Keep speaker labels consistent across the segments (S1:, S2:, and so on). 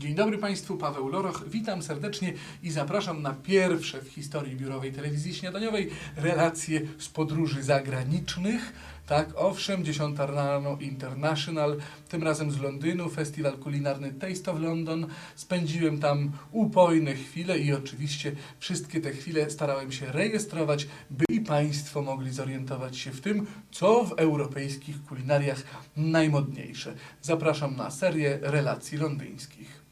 S1: Dzień dobry Państwu, Paweł Loroch. Witam serdecznie i zapraszam na pierwsze w historii biurowej telewizji śniadaniowej relacje z podróży zagranicznych. Tak, owszem, 10 rano International, tym razem z Londynu, festiwal kulinarny Taste of London. Spędziłem tam upojne chwile i oczywiście wszystkie te chwile starałem się rejestrować, by i Państwo mogli zorientować się w tym, co w europejskich kulinariach najmodniejsze. Zapraszam na serię relacji londyńskich.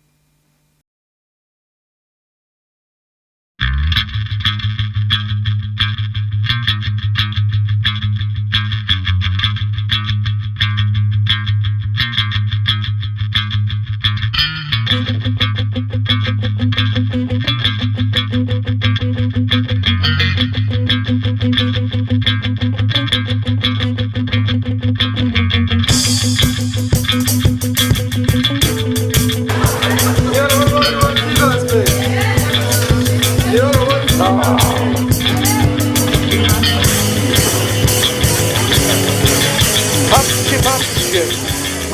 S2: Patrzcie, patrzcie!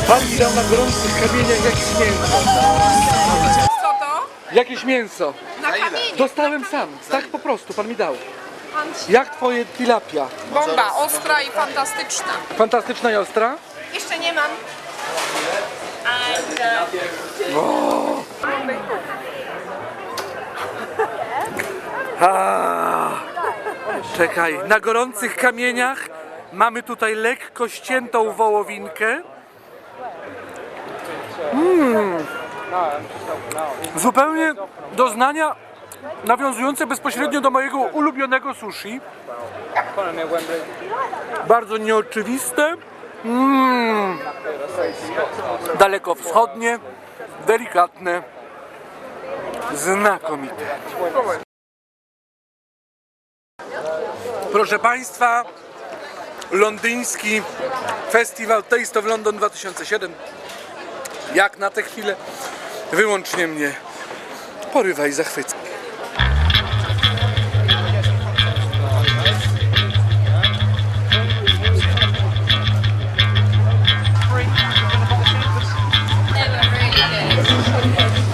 S2: Pan mi dał na gorących kamieniach jakieś mięso.
S3: Co to?
S2: Jakieś mięso.
S3: Na kamieniu.
S2: Dostałem sam. Tak po prostu, pan mi dał.
S3: Pan
S2: Jak twoje tilapia?
S3: Bomba, ostra i fantastyczna.
S2: Fantastyczna i ostra?
S3: Jeszcze nie mam.
S2: Czekaj, na gorących kamieniach mamy tutaj lekko ściętą wołowinkę. Mm. Zupełnie doznania nawiązujące bezpośrednio do mojego ulubionego sushi. Bardzo nieoczywiste. Mm. Daleko wschodnie, delikatne, znakomite. Proszę Państwa, londyński festiwal Taste of London 2007. Jak na tę chwilę wyłącznie mnie porywa i zachwyca.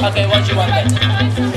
S4: Okay, what you want?